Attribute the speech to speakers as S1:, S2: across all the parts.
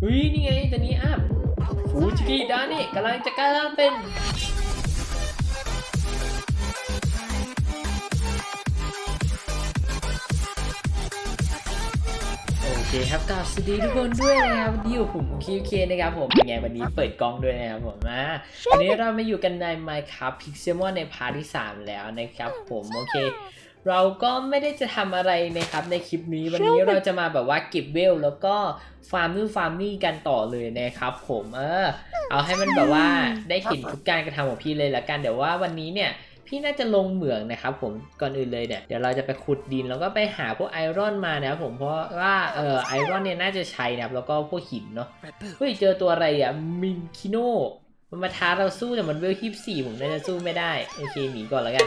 S1: เฮ้ยนี่ไงตัวนี้อัพฟูจิกิดานี่กำลังจะกลายเป็นโอเคครับกลับสวัสดีทุกคนด้วยนะครับวันนี้อยู่ผมคิวเคนะครับผมเป็นไงวันนี้เปิดกล้องด้วยนะครับผมอะวันนี้เรามาอยู่กันใน Minecraft Pixelmon ในพาร์ทที่ 3 แล้วนะครับผมโอเค เราก็ไม่ได้จะทำอะไรนะครับในคลิปนี้วันนี้เราจะมาแบบว่าเก็บเวลแล้วก็ฟาร์มนู่นฟาร์มนี่กันต่อเลยนะครับ ผมเออ เอาให้มันแบบว่าได้เห็นทุกการกระทำของพี่เลยละกันเดี๋ยวว่าวันนี้เนี่ยพี่น่าจะลงเหมืองนะครับผมก่อนอื่นเลยเนี่ยเดี๋ยวเราจะไปขุดดินแล้วก็ไปหาพวกไอรอนมานะครับผมเพราะว่าเออไอรอนเนี่ยน่าจะใช้นะครับแล้วก็พวกหินเนาะเฮ้ยเจอตัวอะไรอะมินคิโนมันมาท้าเราสู้แต่มันเวลที่สี่ผมน่าจะสู้ไม่ได้โอเคหนีก่อนแล้วกัน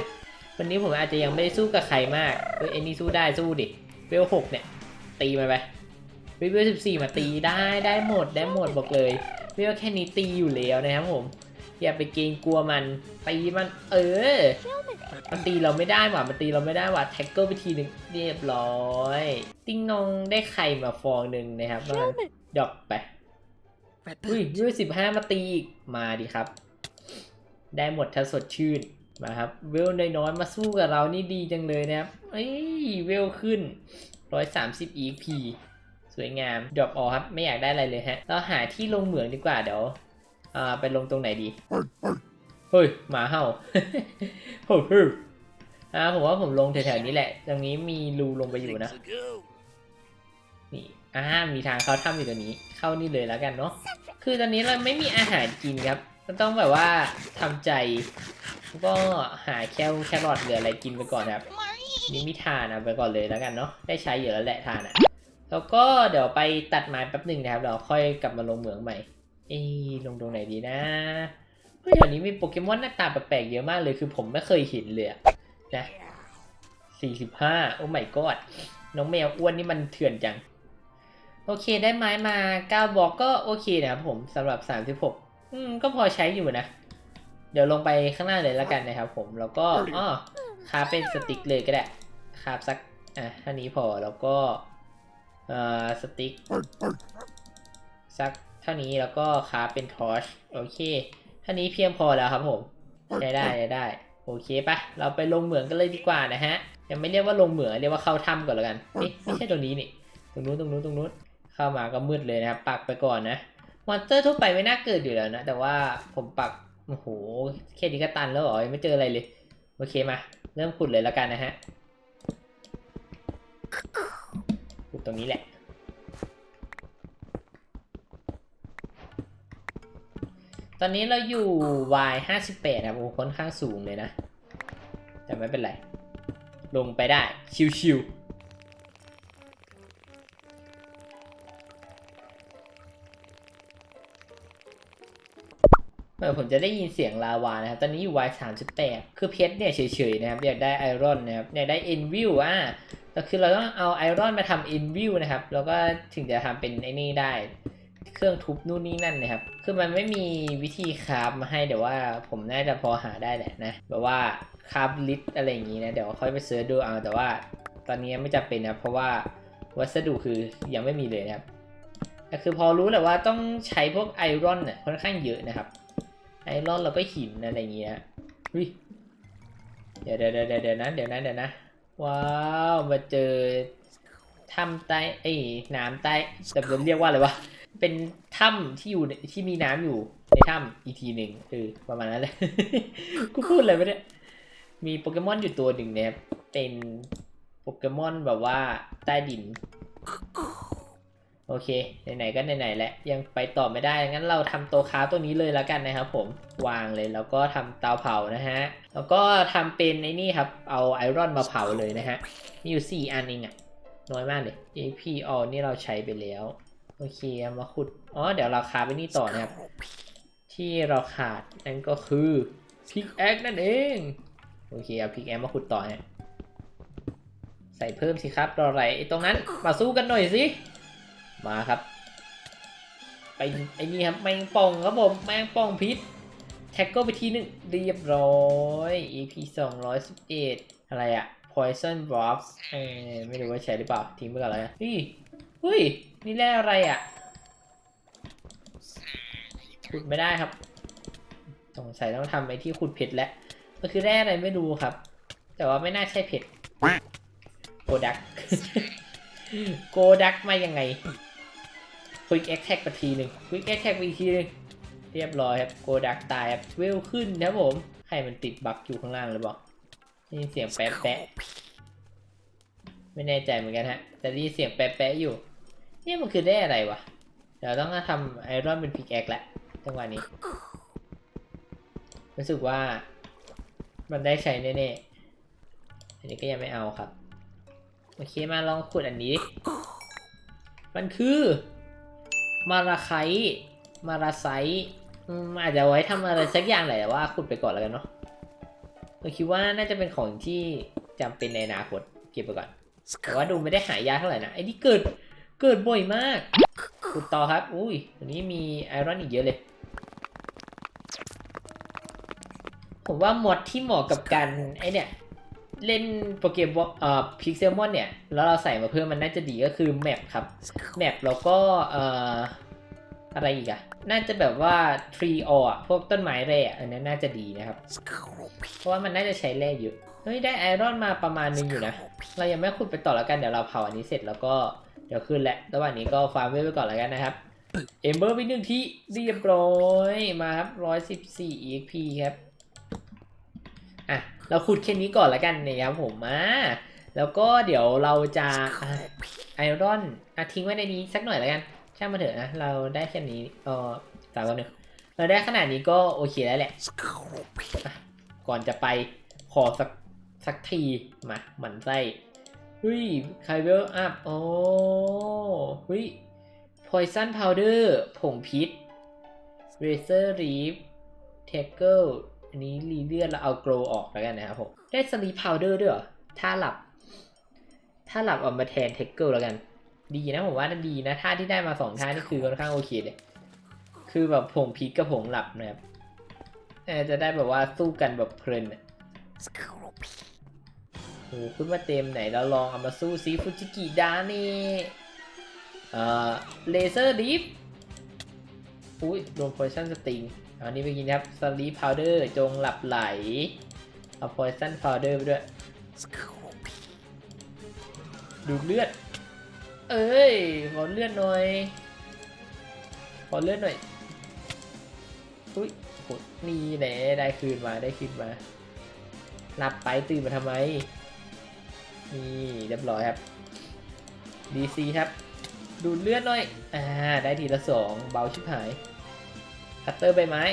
S1: วันนี้ผมอาจจะยังไม่ได้สู้กับใครมากเฮ้ยไอ้นี่สู้ได้สู้ดิเวลหกเนี่ย ตีมันไปเฮ้ยเวลสิบสี่มาตีได้ได้หมดได้หมดบอกเลยเวลแค่นี้ตีอยู่แล้วนะครับผมอย่าไปเกรงกลัวมันตีมัน เออ มันตีเราไม่ได้ว่ะมันตีเราไม่ได้ว่ะแท็กเกิลไปทีหนึ่งเรียบร้อย ติ้งนองได้ไข่มาฟองหนึ่งนะครับแล้วมันดรอกไปอุ้ยยี่สิบห้ามาตีอีกมาดิครับ ได้หมดถ้าสดชื่น มาครับ เวลน้อยๆมาสู้กับเรานี่ดีจังเลยนะครับเอ้ยเวลขึ้น 130 EP สวยงามดรอปออครับ ไม่อยากได้อะไรเลยฮะ เราหาที่ลงเหมืองดีกว่าเดี๋ยวอ่าไปลงตรงไหนดี เฮ้ย หมาเห่าเฮ้ยเฮ้ยอ่าผมว่าผมลงแถวๆนี้แหละ ตรงนี้มีรูลงไปอยู่นะ นี่อ่ามีทางเข้าถ้ำอยู่ตรงนี้ เข้านี่เลยแล้วกันเนาะ คือตอนนี้เราไม่มีอาหารกินครับ ก็ต้องแบบว่าทำใจแล้วก็หาแคลแครอทหรืออะไรกินไปก่อนครับนี่มีทานเอาไปก่อนเลยแล้วกันเนาะได้ใช้เยอะแล้วแหละทานอะแล้วก็เดี๋ยวไปตัดไม้แป๊บหนึ่งนะครับเดี๋ยวค่อยกลับมาลงเหมืองใหม่เอ้ยลงตรงไหนดีนะเฮ้ยเดี๋ยวนี้มีโปเกมอนหน้าตาแปลกๆเยอะมากเลยคือผมไม่เคยเห็นเลยอะนะสี่สิบห้าโอ้ไม่กอดน้องแมวอ้วนนี่มันเถื่อนจัง โอเคได้ไม้มาเก้าบล็อกก็โอเคนะครับผมสำหรับสามสิบหก อืมก็พอใช้อยู่นะ เดี๋ยวลงไปข้างหน้าเลยแล้วกันนะครับผมแล้วก็อ้อคาเป็นสติ๊กเลยก็ได้คาบสักอะเท่านี้พอแล้วก็เอ่อสติ๊กสักเท่านี้แล้วก็คาเป็นทอร์ชโอเคเท่านี้เพียงพอแล้วครับผมได้ได้ได้ได้โอเคปะเราไปลงเหมืองกันเลยดีกว่านะฮะยังไม่เรียกว่าลงเหมืองเรียกว่าเข้าถ้ำก่อนแล้วกันเอ๊ะไม่ใช่ตรงนี้นี่ตรงนู้นตรงนู้นตรงนู้นเข้ามาก็มืดเลยนะครับปักไปก่อนนะม อนสเตอร์ทั่วไปไม่น่าเกิดอยู่แล้วนะ แต่ว่าผมปัก โอ้โห แค่นี้ก็ตันแล้วเหรอ ไม่เจออะไรเลย โอเคมา เริ่มขุดเลยแล้วกันนะฮะ ขุดตรงนี้แหละ ตอนนี้เราอยู่ y 5 8ครับโอ้ค่อนข้างสูงเลยนะ แต่ไม่เป็นไร ลงไปได้ ชิวๆ จะได้ยินเสียงลาวานะครับ ตอนนี้อยู่ y 3 8คือเพชรเนี่ยเฉยๆนะครับ อยากได้ไอรอนนะครับ อยากได้เอ็นวิวอะแต่คือเราต้องเอาไอรอนมาทำเอ็นวิวนะครับ แล้วก็ถึงจะทำเป็นไอ้นี่ได้ เครื่องทุบนู่นนี่นั่นนะครับ คือมันไม่มีวิธีคราฟมาให้แต่ว่าผมน่าจะพอหาได้แหละนะ แบบว่าคราฟลิสอะไรอย่างนี้นะ เดี๋ยวค่อยไปเสิร์ชดูเอา แต่ว่าตอนนี้ไม่จำเป็นนะเพราะว่าวัสดุคือยังไม่มีเลยนะครับแต่คือพอรู้แหละว่าต้องใช้พวกไอรอนเนี่ยค่อนข้างเยอะนะครับ รอนแล้วก็หินอะไรอย่างเงี้ยเดี๋ยวเดี๋ยวเดี๋ยวเดี๋ยวนะเดี๋ยวนะเดี๋ยวนะ ว้าวมาเจอถ้ำใต้ไอ้น้ำใต้แต่ผมเรียกว่าอะไรวะ เป็นถ้ำที่อยู่ที่มีน้ำอยู่ในถ้ำอีกทีหนึ่งเออประมาณนั้นเลยกูพูดอะไรไม่ได้มีโปเกมอนอยู่ตัวหนึ่งนะครับเป็นโปเกมอนแบบว่าใต้ดิน โอเค ไหนๆ ก็ไหนๆแหละยังไปต่อไม่ได้ งั้นเราทำโตะค้าตัวนี้เลยแล้วกันนะครับผม วางเลยแล้วก็ทำเตาเผานะฮะ แล้วก็ทำเป็นไอ้นี่ครับ เอาไอรอนมาเผาเลยนะฮะ มีอยู่ 4 อันเองอะน้อยมากเลย AP all นี่เราใช้ไปแล้ว โอเค มาขุด อ๋อ เดี๋ยวเราคาไปนี่ต่อนะครับ ที่เราขาดนั่นก็คือพิกแอคนั่นเอง โอเค เอาพิกแอคมาขุดต่อฮะ ใส่เพิ่มสิครับรออะไรไอ้ตรงนั้น มาสู้กันหน่อยสิ มาครับ ไปไอ้นี่ครับแมงป่องครับผมแมงป่องพิษแท็กเกิลไปทีหนึ่งเรียบร้อย EP 211 อะไรอะ Poison Drops เออไม่รู้ว่าใช้หรือเปล่า ทิ้งไปก่อนเลยนะเฮ้ยเฮ้ย นี่แร่อะไรอะขุดไม่ได้ครับสงสัยต้องทำไอ้ที่ขุดเพชรแล้วมันคือแร่อะไรไม่รู้ครับ แต่ว่าไม่น่าใช่เพชรโกดัก โกดักมายังไง วิกแอคแท็กไปทีหนึ่งควิกแอคแท็กไปอีกทีหนึ่งเรียบร้อยครับโกดักตายครับเวลขึ้นนะครับผมใครมันติดบั๊กอยู่ข้างล่างหรือเล่าได้ยินเสียงแป๊ะแป๊ะไม่แน่ใจเหมือนกันฮะ แต่ได้ยินเสียงแป๊ะแป๊ะอยู่เนี่ยมันคือได้อะไรวะ เดี๋ยวต้องทำไอรอนเป็นพิกแอคแล้วจังหวะนี้ รู้สึกว่า มันได้ใช้แน่ๆ อันนี้ก็ยังไม่เอาครับ โอเคมาลองขุดอันนี้ มันคือ มาราไคต์มาราไซต์อาจจะไว้ทำอะไรสักอย่างแหละแต่ว่าขุดไปก่อนแล้วกันเนาะผมคิดว่าน่าจะเป็นของที่จำเป็นในอนาคตเก็บไปก่อน แต่ว่าดูไม่ได้หายากเท่าไหร่นะไอ้นี่เกิดเกิดบ่อยมากขุดต่อครับ อุ้ยตัวนี้มีไอรอนอีกเยอะเลย ผมว่าหมดที่เหมาะกับการไอเนี่ย เล่นโปรเกมเอ่อพิกเซลมอนเนี่ย แล้วเราใส่มาเพิ่มมันน่าจะดีก็คือแมปครับ แมปแล้วก็เอ่ออะไรอีกอะน่าจะแบบว่าทรีออะพวกต้นไม้แร่ออันนั้นน่าจะดีนะครับ เพราะว่ามันน่าจะใช้แร่เยอะ เฮ้ย ได้ไอรอนมาประมาณนึงอยู่นะ เรายังไม่ขุดไปต่อแล้วกัน เดี๋ยวเราเผาอันนี้เสร็จแล้วก็เดี๋ยวขึ้นแหละ ระหว่างนี้ก็ฟาร์มเวลไปก่อนแล้วกันนะครับ เอมเบอร์ไปหนึ่งที่เรียบร้อย มาครับร้อยสิบสี่ EP ครับ อะเราขุดแค่นี้ก่อนล้วกันนะครับผมมาแล้วก็เดี๋ยวเราจะไอรอนอะทิ้งไว้ในนี้สักหน่อยล้วกันช่างมาเถอะนะเราได้แค่นี้เออสามวันหนึ่งเราได้ขนาดนี้ก็โอเคแล้วแหละ ก่อนจะไปขอสักสักทีมาหมันไส้เฮ้ยไคเวลอัพโอ้เฮ้ย poison powder ผงพิษ razor leaf t a g g l e อันนี้รีเลือดแล้วเอา glow ออกแล้วกันนะครับผม ได้ sleep powder ด้วยเหรอ ถ้าหลับ ถ้าหลับเอามาแทน t a g g l e แล้วกัน ดีนะผมว่านั่นดีนะท่าที่ได้มาสองท่านี่คือค่อนข้างโอเคเลยคือแบบผงพิษกับผงหลับนะครับจะได้แบบว่าสู้กันแบบเพลินโอ้ขึ้นมาเต็มไหนเราลองเอามาสู้ซิฟูจิกิดานี่เอ่อเลเซอร์ดิฟอุ้ยโดน poison sting เอา อันนี้ไปกินครับ sleep powder จงหลับไหล เอา poison powder ไปด้วย ดูดเลือด เอ้ย ขอเลือดหน่อย ขอเลือดหน่อย อุ้ยโหนี่แหละได้คืนมาได้คืนมา หลับไปตื่นมาทำไม นี่เรียบร้อยครับ DC ครับ ดูดเลือดหน่อย อ่า ได้ทีละสอง เบาชิบหาย คัตเตอร์ใบไม้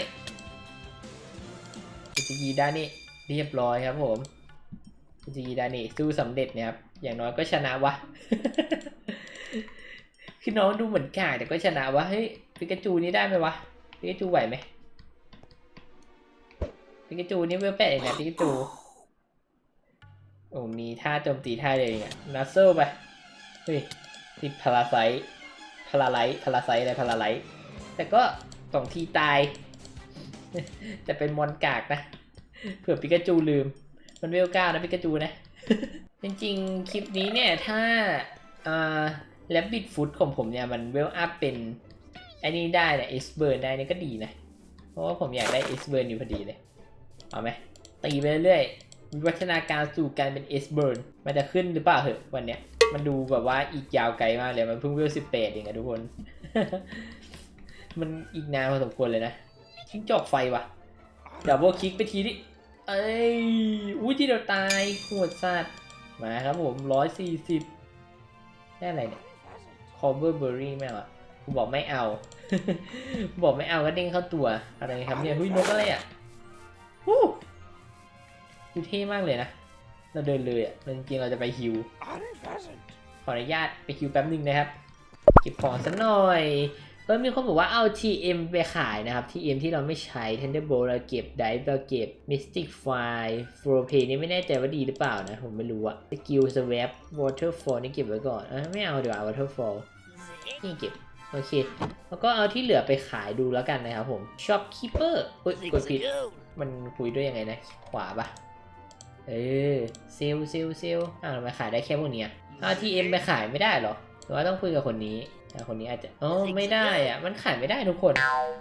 S1: อุจิกีดานี่เรียบร้อยครับผมอุจิกีดานี่สู้สำเร็จเนี่ยครับ อย่างน้อยก็ชนะวะ คือน้องดูเหมือนกากแต่ก็ชนะวะ เฮ้ยปิกาจูนี่ได้ไหมวะปิกาจูไหวไหมปิกาจูนี่เวลแปดเองนะปิกาจูโอ้มีท่าโจมตีท่าเดียวเองอะนัสเซลไป เฮ้ยติดพาราไซพาราไลท์พาราไซอะไรพาราไลท์แต่ก็ สองทีตายจะเป็นมอนกากนะ เผื่อปิกาจูลืม มันเวลเก้านะปิกาจูนะ จริงๆ คลิปนี้เนี่ย ถ้าอ่าแลบบิดฟุตของผมเนี่ย มันเวลอัพเป็นไอ้นี่ได้เนี่ยเอสเบิร์นได้นี่ก็ดีนะ เพราะว่าผมอยากได้เอสเบิร์นอยู่พอดีเลย เอาไหมตีไปเรื่อยๆวิวัฒนาการสู่การเป็นเอสเบิร์นมันจะขึ้นหรือเปล่าเหอะวันเนี้ยมันดูแบบว่าอีกยาวไกลมากเลย มันเพิ่งเวลสิบแปดเองอะทุกคน มันอีกนานพอสมควรเลยนะทิ้งจอกไฟว่ะดับเบิลคลิกไปทีดิเอ้ยอุ้ยที่เดียวตายโหดสัตว์มาครับผมร้อยสี่สิบได้อะไรเนี่ยคอ v เบอร์เบอรี่ไม่เอาอะกูบอกไม่เอา บอกไม่เอาก็เด้งเข้าตัวอะไรครับเนี่ยเฮ้ยนกอะไรอะวู้ดูเท่มากเลยนะ เราเดินเลยอะเราจริงๆเราจะไปฮิว ขออนุญาตไปฮิวแป๊บหนึงนะครับ เก็บของสักหน่อย เออมีคนบอกว่าเอา TM ไปขายนะครับ TM ที่เราไม่ใช้ Thunderbolt เราเก็บ Dive เราเก็บ Mystic Fire f l o p a y นี่ไม่แน่ใจว่าดีหรือเปล่านะ ผมไม่รู้อะ Skill Swap Waterfall นี่เก็บไว้ก่อนอะไม่เอาเดี๋ยวเอา Waterfall นี่เก็บ โอเค แล้วก็เอาที่เหลือไปขายดูแล้วกันนะครับผม Shopkeeper เฮ้ยกดผิด มันคุยด้วยยังไงนะ ขวาปะเออเซลลเซลลเซลลอ่าวทำไมขายได้แค่พวกเนี้ยเอา TM ไปขายไม่ได้เหรอหรือว่าต้องคุยกับคนนี้ อะคนนี้อาจจะอ๋อไม่ได้อะ มันขายไม่ได้ทุกคน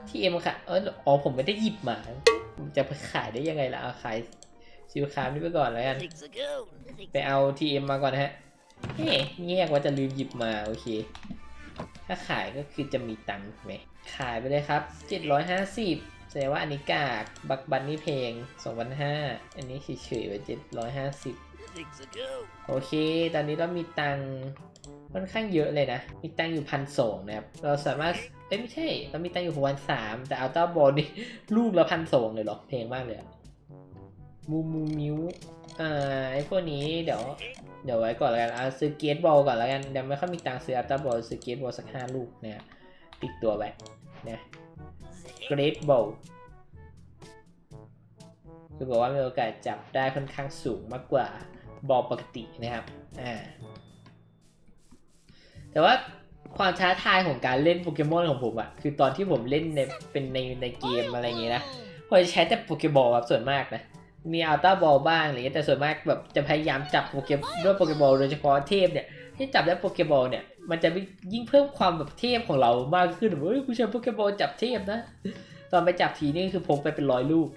S1: ที่เอ็มค่ะเอออ๋อผมไม่ได้หยิบมาจะไปขายได้ยังไงล่ะเอาขายซิวคามนี่ไปก่อนแล้วกัน
S2: Six ago.
S1: ไปเอา TM มาก่อนนะฮะเฮ้แยกว่าจะลืมหยิบมาโอเค ถ้าขายก็คือจะมีตังค์ถูกไหมขายไปเลยครับ 750แสดงว่าอันนี้กากบักบันนี่เพลง2,500อันนี้เฉยๆไว้750
S2: Six ago.
S1: โอเค ตอนนี้เรามีตังค์ค่อนข้างเยอะเลยนะ มีตังค์อยู่พันสองนะครับ เราสามารถ เอ้ยไม่ใช่ เรามีตังค์อยู่พันสามแต่อัลต้าบอลนี่ลูกละพันสองเลยเหรอ เพลงมากเลยมูมูมิวอ่าไอพวกนี้เดี๋ยว เดี๋ยวไว้ก่อนแล้วกัน เอาซื้อเกตบอลก่อนแล้วกัน เดี๋ยวไม่ค่อยมีตังค์ซื้ออัลต้าบอลซื้อเกตบอลสักห้าลูกนะติดตัวไว้นะเกรดบอลคือบอกว่ามีโอกาสจับได้ค่อนข้างสูงมากกว่า บอลปกตินะครับอ่าแต่ว่าความท้าทายของการเล่นโปเกมอนของผมอะคือตอนที่ผมเล่นในเป็นในในเกมอะไรอย่างเงี้ยนะผมจะใช้แต่โปเกบอลครับส่วนมากนะมีอัลต้าบอลบ้างอะไรเงี้ยแต่ส่วนมากแบบจะพยายามจับโปเกด้วยโปเกบอลโดยเฉพาะเทพเนี่ยที่จับได้โปเกบอลเนี่ยมันจะยิ่งเพิ่มความแบบเทพของเรามากขึ้นเฮ้ยกูใช้โปเกบอลจับเทพนะ ตอนไปจับทีนี่คือพกไปเป็นร้อยลูก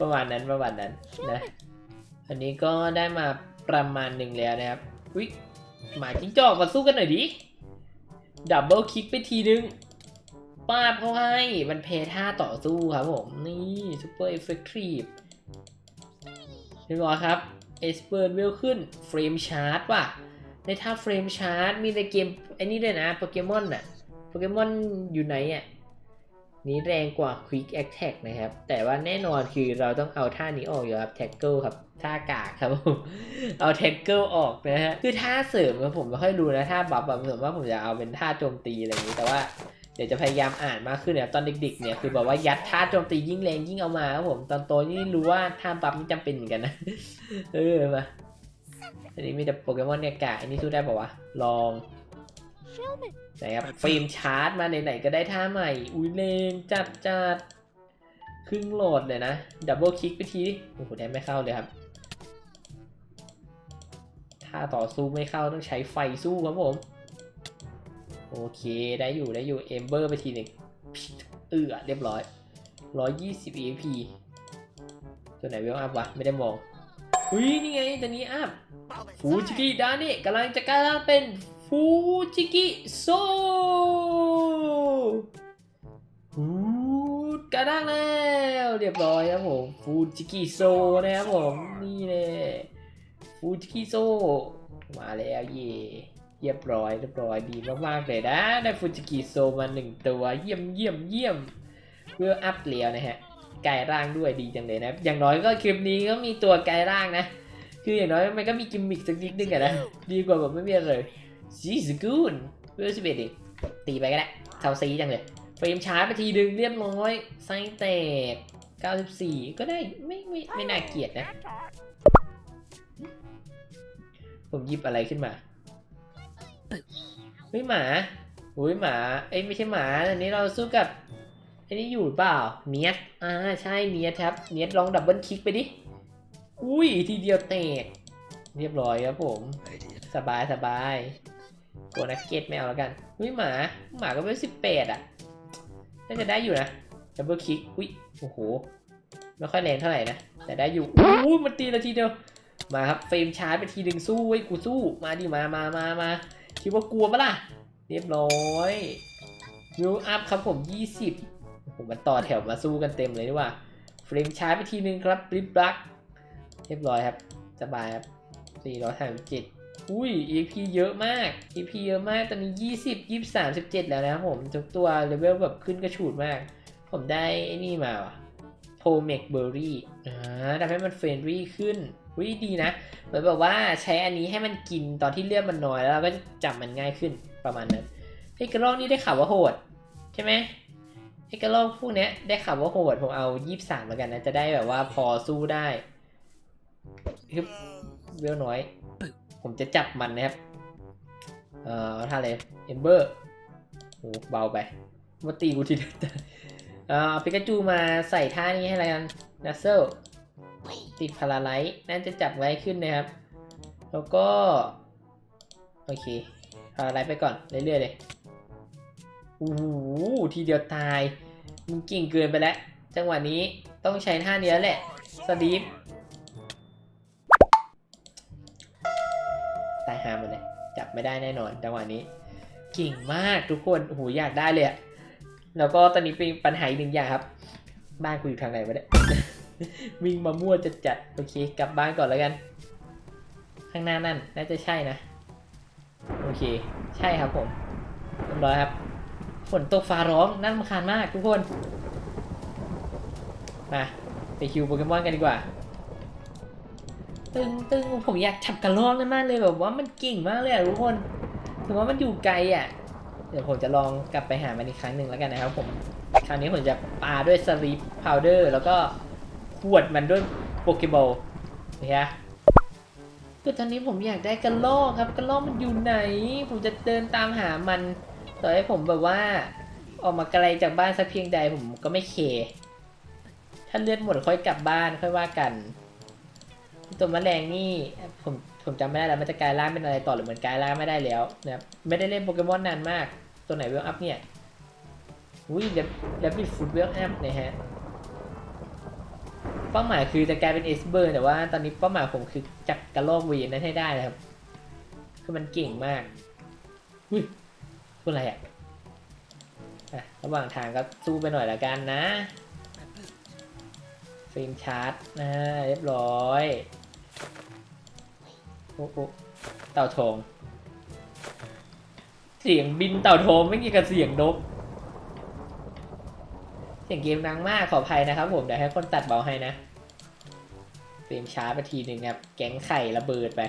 S1: ประมาณนั้นประมาณนั้นนะ อันนี้ก็ได้มาประมาณหนึ่งแล้วนะครับอุ้ยหมาจิ้งจอกมาสู้กันหน่อยดิดับเบิลคิกไปทีนึงปาบเขาให้ มันเพท่าต่อสู้ครับผม นี่ซูเปอร์เอฟเฟกตีฟเรียบร้อยครับเอสเปิร์เวลขึ้นเฟรมชาร์จว่ะ ในท่าเฟรมชาร์จมีในเกมไอ้นี่ด้วยนะโปเกมอนน่ะโปเกมอนอยู่ไหนอะ นี้แรงกว่า Quick Attack นะครับ แต่ว่าแน่นอนคือเราต้องเอาท่านี้ออกอยู่ครับ Tackle ครับ ท่ากากครับผม เอา Tackle ออกนะฮะ คือท่าเสริมครับผมไม่ค่อยรู้นะ ท่าบัฟแบบส่วนมาผมจะเอาเป็นท่าโจมตีอะไรอย่างนี้ แต่ว่าเดี๋ยวจะพยายามอ่านมากขึ้นเนี่ยตอนเด็กๆเนี่ยคือแบบว่ายัดท่าโจมตียิ่งแรงยิ่งเอามาครับผม ตอนโตนี่รู้ว่าท่าบัฟนี่จำเป็นเหมือนกันนะ เออมา อันนี้มีแต่โปเกมอนเนี่ยกากอันนี้สู้ได้ป่าวะ ลอง
S2: Show me.
S1: ไหนครับฟิล์มชาร์จมาไหนๆก็ได้ท่าใหม่ อุ้ยเลงจัดจัดครึ่งโหลดเลยนะ ดับเบิลคลิกไปทีโอ้โหแทบไม่เข้าเลยครับ ถ้าต่อสู้ไม่เข้าต้องใช้ไฟสู้ครับผม โอเคได้อยู่ได้อยู่เอมเบอร์ไปทีหนึ่งเอือเรียบร้อย 120 EP ตัวไหนเวลอัพวะ ไม่ได้มอง อุ้ยนี่ไงตัวนี้อัพฟูจิกิดาเนะกำลังจะกลายเป็น ฟูจิกิโซฟูกระด้างแล้วเรียบร้อยครับผมฟูจิกิโซนะครับผมนี่เลยฟูจิกิโซมาแล้วเย่เรียบร้อยเรียบร้อยดีมากๆเลยนะได้ฟูจิกิโซมาหนึ่งตัวเยี่ยมเยี่ยมเยี่ยมเพื่ออัพเแล้วนะฮะกายร่างด้วยดีจังเลยนะอย่างน้อยก็คลิปนี้ก็มีตัวกายร่างนะ คืออย่างน้อยมันก็มีกิมมิคสักนิดนึงอะนะดีกว่าแบบไม่มีอะไร ซีสกูนเวลสิบเอ็ดดิตีไปก็ได้เท่าซีจังเลยเฟรมชาร์จไปทีดึงเรียบร้อยไซส์แตก94 ก็ได้ไม่ไม่ไม่น่าเกลียดนะ ผมหยิบอะไรขึ้นมาเฮ้ยหมาอุ้ยหมาเอ้ยไม่ใช่หมาอันนี้เราสู้กับอันนี้อยู่เปล่าเนียสอ่าใช่เนียสครับเนียสลองดับเบิลคลิกไปดิอุ้ยทีเดียวแตกเรียบร้อยครับผม สบายสบาย ตัวนักเก็ตไม่เอาแล้วกันอุ้ยหมา หมาก็เป็นสิบแปดอะ น่าจะได้อยู่นะดับเบิลคิกอุ้ย โอ้โห ไม่ค่อยแรงเท่าไหร่นะ แต่ได้อยู่อู้มันตีนาทีเดียว มาครับ เฟรมชาร์จไปทีหนึ่งสู้ไว้กูสู้ มาดิมามามามาคิดว่ากลัวปะล่ะ เรียบร้อยวิวอัพครับผม20โอ้โหมันต่อแถวมาสู้กันเต็มเลยนี่หว่า เฟรมชาร์จไปทีหนึ่งครับบลิบลัก เรียบร้อยครับ สบายครับ437อุ้ย EP เอุ้ยเอะมาก EP เยอะมาก ตอนนี้ 20 23 17 แล้วนะครับผม ทุกตัวเลเวลแบบขึ้นกระฉูดมาก ผมได้ไอ้นี่มาว่ะโพเมกเบอร์รี่อ่าทำให้มันเฟรนรี่ขึ้นวิดีนะ เหมือนแบบว่าใช้อันนี้ให้มันกินตอนที่เลือดมันน้อยแล้วเราก็จะจับมันง่ายขึ้นประมาณนั้นไอ้กระรอกนี่ได้ข่าวว่าโหด ใช่ไหมไอ้กระรอกพวกนี้ได้ข่าวว่าโหด ผมเอา 23แล้วกันนะ จะได้แบบว่าพอสู้ได้ฮึบเวลน้อย ผมจะจับมันนะครับ เอ่อท่าเลยเอมเบอร์โหเบาไปมาตีกูทีเดียวเอ่อปิกาจูมาใส่ท่านี้ให้อะไรกันนัสเซลติดพาราไลท์น่าจะจับง่ายขึ้นนะครับ แล้วก็ โอเคเอาอะไรไปก่อน เรื่อยๆเลยโอ้โหทีเดียวตายมึงกิ่งเกินไปแล้ว จังหวะนี้ต้องใช้ท่านี้แหละสลีป ตายหาหมดเลย จับไม่ได้แน่นอนจังหวะนี้เก่งมากทุกคนโอ้โหอยากได้เลยอะแล้วก็ตอนนี้เป็นปัญหาอีกหนึ่งอย่างครับ บ้านกูอยู่ทางไหนวะเนี่ยวิ่งมามั่วจัดจัดๆโอเค กลับบ้านก่อนแล้วกัน ข้างหน้านั่นน่าจะใช่นะ โอเค ใช่ครับผมเรียบร้อยครับ ฝนตกฟ้าร้องน่ารำคาญมากทุกคน มา ไปคิวโปเกมอนกันดีกว่า ตึงตึงผมอยากจับกระรอกนั่นมากเลยแบบว่ามันเก่งมากเลยอะทุกคนถึงว่ามันอยู่ไกลอะ เดี๋ยวผมจะลองกลับไปหามันอีกครั้งหนึ่งแล้วกันนะครับผม คราวนี้ผมจะปาด้วยสลีปพาวเดอร์แล้วก็ขวดมันด้วยโปเกบอลนะฮะคือตอนนี้ผมอยากได้กระรอกครับกระรอกมันอยู่ไหน ผมจะเดินตามหามัน ต่อให้ผมแบบว่า ออกมาไกลจากบ้านสักเพียงใดผมก็ไม่เค ถ้าเลือดหมดค่อยกลับบ้านค่อยว่ากัน ตัวแมลงนี่ผมผมจำไม่ได้แล้วมันจะกลายร่างเป็นอะไรต่อหรือเหมือนกลายร่างไม่ได้แล้วนะครับไม่ได้เล่นโปเกมอนนานมาก ตัวไหนเวลอัพเนี่ยอุ้ยเดบเดบิดฟุตเวลอัพนะฮะเป้าหมายคือจะกลายเป็นเอสเบอร์แต่ว่าตอนนี้เป้าหมายผมคือจักกระโลกวีนนั้นให้ได้นะครับ คือมันเก่งมากอุ้ยตัวอะไรอะอะระหว่างทางก็สู้ไปหน่อยละกันนะฟิล์มชาร์จนะเรียบร้อย โอ้โเต่าทอง เสียงบินเต่าทองไม่กี่กับเสียงนก เสียงเกมดังมากขออภัยนะครับ ผมเดี๋ยวให้คนตัดเบาให้นะฟิล์มช้าไปทีหนึ่งครับ แก๊งไข่ระเบิดไป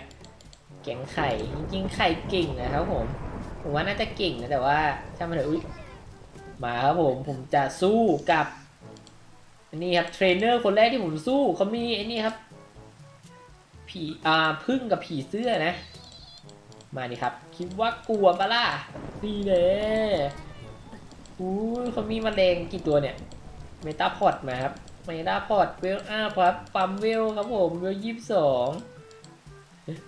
S1: แก๊งไข่จริงๆไข่เก่งนะครับผม ผมว่าน่าจะเก่งนะแต่ว่าถ้ามันเถอะอุ้ยมาครับผมผมจะสู้กับนนี้ครับเทรนเนอร์คนแรกที่ผมสู้เขามีไอ้นี่ครับ ผีอ่าพึ่งกับผีเสื้อนะ มานี่ครับ คิดว่ากลัวปะล่ะนี่เน่อู้ยเขามีแมลงกี่ตัวเนี่ย เมตาพอดมาครับ เมตาพอดเวลอาครับปั๊มเวลครับผมเวลยี่สิบสอง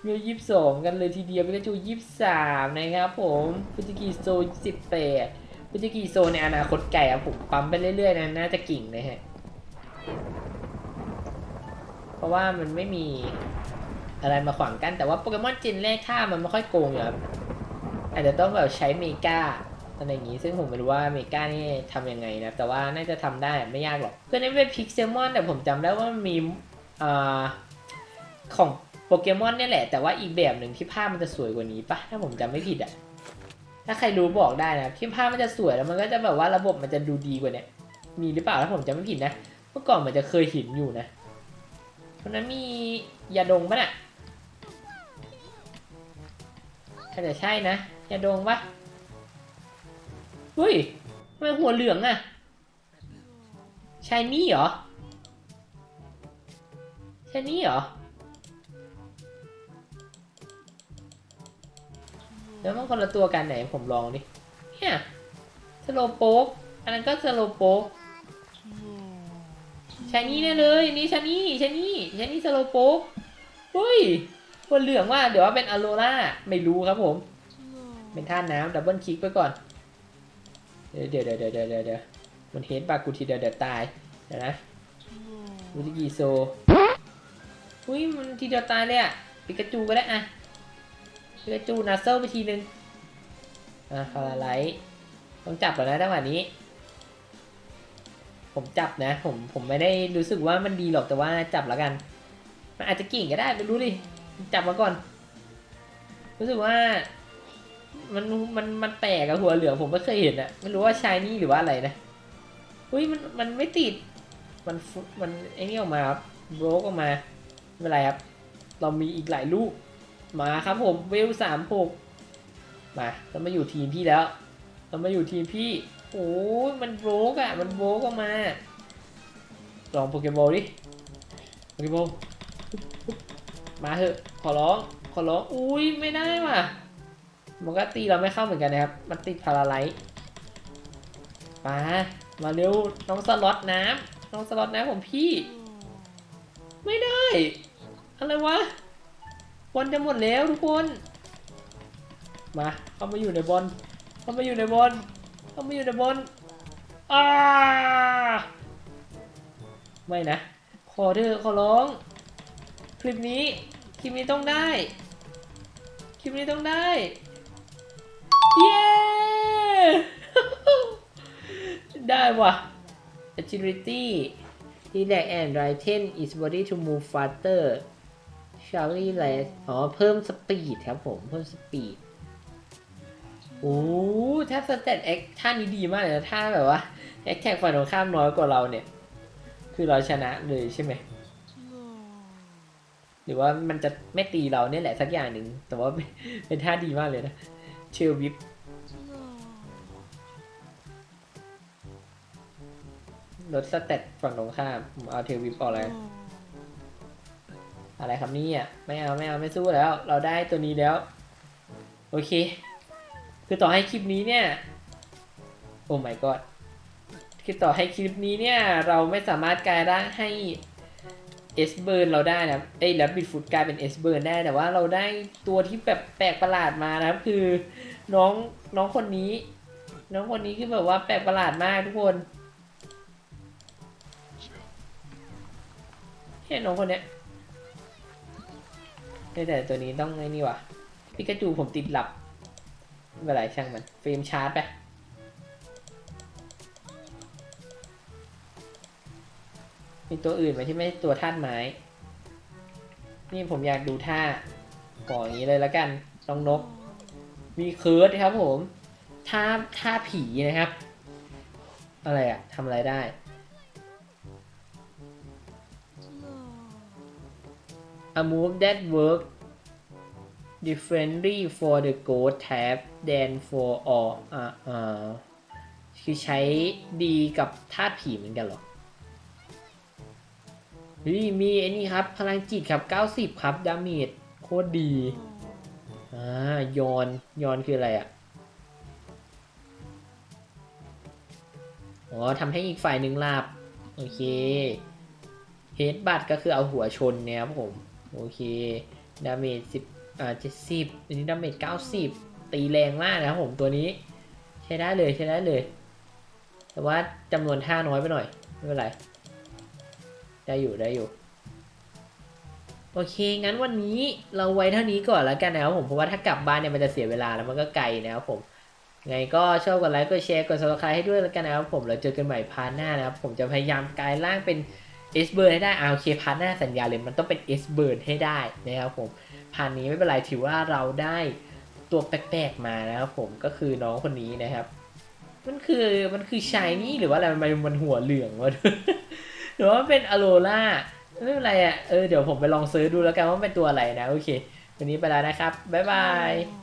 S1: เวลยี่สิบสองกันเลยทีเดียวพิกาจูยี่สิบสามนะครับผมพุจิกิโซสิบแปดพุจิกิโซในอนาคตไก่ครับผมปั๊มไปเรื่อยๆนะน่าจะกิ่งนะฮะ เพราะว่ามันไม่มี อะไรมาขวางกันแต่ว่าโปเกมอนจินแรกท่ามันไม่ค่อยโกงอยู่ครับอาจจะต้องแบบใช้เมกาอะไรอย่างนี้ ซึ่งผมไม่รู้ว่าเมกานี่ทำยังไงนะ แต่ว่าน่าจะทำได้ไม่ยากหรอก เพื่อนนี้เป็นพิกเซมอนแต่ผมจำได้ว่ามีอ่าของโปเกมอนนี่แหละ แต่ว่าอีกแบบหนึ่งที่ภาพมันจะสวยกว่านี้ปะถ้าผมจำไม่ผิดอะถ้าใครรู้บอกได้นะที่ภาพมันจะสวยแล้วมันก็จะแบบว่าระบบมันจะดูดีกว่านี้มีหรือเปล่าถ้าผมจำไม่ผิดนะ เมื่อก่อนมือนจะเคยเห็นอยู่นะเพราะนั้นมียาดงปะน่ะ ถ้าจะใช่นะยาดงปะเฮ้ยทำไมหัวเหลืองอะชายนี่เหรอชายนี่เหรอ แล้วมันคนละตัวกันไหนผมลองดิ เนี่ยสโลโป๊กอันนั้นก็สโลโป๊กชายนี่แน่เลย นี่ชายนี่ชายนี่ชายนี่สโลโป๊กเฮ้ย คนเหลืองว่าเดี๋ยวว่าเป็นอโรล่าไม่รู้ครับผม เป็นท่าน้ำดับเบิลคลิกไปก่อน เดี๋ยวเดี๋ยวเดี๋ยวเดี๋ยวเดี๋ยวเดี๋ยวมันเห็นปากกูทีเดียวเดี๋ยวตาย เดี๋ยวนะมูจิกิโซอุ้ยมันทีเดียวตายเลยอะปิกาจูก็ได้อะปิกาจูนาเซลไปทีนึงอะคาราไลท์ต้องจับแล้วนะจังหวะนี้ ผมจับนะ ผมผมไม่ได้รู้สึกว่ามันดีหรอกแต่ว่าจับแล้วกัน มันอาจจะกิ่งก็ได้ไม่รู้ดิ จับมาก่อน รู้สึกว่า มันมันมันแปลกอะหัวเหลืองผมไม่เคยเห็นอะไม่รู้ว่าชายนี่หรือว่าอะไรนะอุ้ยมันมันไม่ติด มันมันไอ้นี่ออกมาครับโบรกออกมาไม่เป็นไรครับ เรามีอีกหลายลูก มาครับผมเวลสามหกมาเรามาอยู่ทีมพี่แล้วเรามาอยู่ทีมพี่โอ้ยมันโบรกอะมันโบรกออกมาลองโปเกมอลดิโปเกมอล มาเถอะ ขอร้อง ขอร้อง อุ้ยไม่ได้ว่ะมันก็ตีเราไม่เข้าเหมือนกันนะครับ มันติดพาราไลท์มา มาเร็ว น้องสล็อตน้ำน้องสล็อตน้ำของพี่ ไม่ได้ อะไรวะวันจะหมดแล้วทุกคน มา เข้ามาอยู่ในบอล เข้ามาอยู่ในบอล เข้ามาอยู่ในบอลอ้าไม่นะ ขอเถอะขอร้อง คลิปนี้ คลิปนี้ต้องได้ คลิปนี้ต้องได้ เย้ ได้ว่ะ agility relax and lighten its body to move faster Charlie l a s อ๋อ เพิ่มสปีดครับผม เพิ่มสปีด โอ้ถ้าสเตตแอคท่านี้ดีมากเลยนะ ถ้าแบบว่าแอคแท็กฝ่ายตรงข้ามน้อยกว่าเราเนี่ย คือเราชนะเลยใช่ไหม หรือว่ามันจะไม่ตีเราเนี่ยแหละสักอย่างหนึ่ง แต่ว่าเป็นท่าดีมากเลยนะ เชลวิปลดสเตตฝั่งตรงข้ามผมเอาเทลวิปออกเลยอะไรครับนี่ยไม่เอาไม่เอาไม่สู้แล้ว เราได้ตัวนี้แล้ว โอเค คือต่อให้คลิปนี้เนี่ย โอ้ my god คือต่อให้คลิปนี้เนี่ย เราไม่สามารถกลายร่างให้ เอสเบิร์นเราได้นะครับเอ้ยแล้วบิดฟุตกลายเป็นเอสเบิร์นได้แต่ว่าเราได้ตัวที่แบบแปลกประหลาดมานะครับ คือน้องน้องคนนี้ น้องคนนี้คือแบบว่าแปลกประหลาดมากทุกคนเห็นน้องคนเนี้ยแต่แต่ตัวนี้ต้องไอ้นี่ว่ะพิกาจูผมติดหลับไม่เป็นไรช่างมันเฟรมชาร์จไป มีตัวอื่นไหมที่ไม่ใช่ตัวธาตุไม้ นี่ผมอยากดูท่าขอนอย่างนี้เลยแล้วกันน้องนก มีเคิร์ดครับผม ท่าท่าผีนะครับ อะไรอะทำอะไรได้ a move that work differently for the ghost tab than for all อ่าอ่าคือใช้ดีกับธาตุผีเหมือนกันหรอ เฮ้ยมีไอ้นี่ครับ พลังจิตครับ 90 ครับ ดาเมจโคตรดี อ่า ยอน ยอนคืออะไรอะ อ๋อทำให้อีกฝ่ายหนึ่งหลับโอเค เฮดบัตก็คือเอาหัวชนเนี่ยครับผม โอเค ดาเมจสิบอ่าเจ็ดสิบอันนี้ดาเมจเก้าสิบตีแรงมากนะครับผมตัวนี้ ใช้ได้เลยใช้ได้เลย แต่ว่าจำนวนท่าน้อยไปหน่อย ไม่เป็นไร ได้อยู่ได้อยู่ โอเค งั้นวันนี้เราไว้เท่านี้ก่อนแล้วกันนะครับผมเพราะว่าถ้ากลับบ้านเนี่ยมันจะเสียเวลาแล้วมันก็ไกลนะครับผมไงก็ชอบกดไลค์กดแชร์กด subscribe ให้ด้วยแล้วกันนะครับผมเราเจอกันใหม่พาร์ทหน้านะครับผมจะพยายามกลายร่างเป็น S burn ให้ได้อาโอเคพาร์ทหน้าสัญญาเลยมันต้องเป็น S burn ให้ได้นะครับผมพาร์ทนี้ไม่เป็นไรถือว่าเราได้ตัวแปลกๆมานะครับผมก็คือน้องคนนี้นะครับ มันคือมันคือชายนี่หรือว่าอะไรมันมันหัวเหลืองวะ รือว่าเป็นอโลล่าไม่เป็นไรอะ เออ เดี๋ยวผมไปลองซื้อดูแล้วกันว่าเป็นตัวอะไรนะ โอเค วันนี้ไปแล้วนะครับ บ๊ายบาย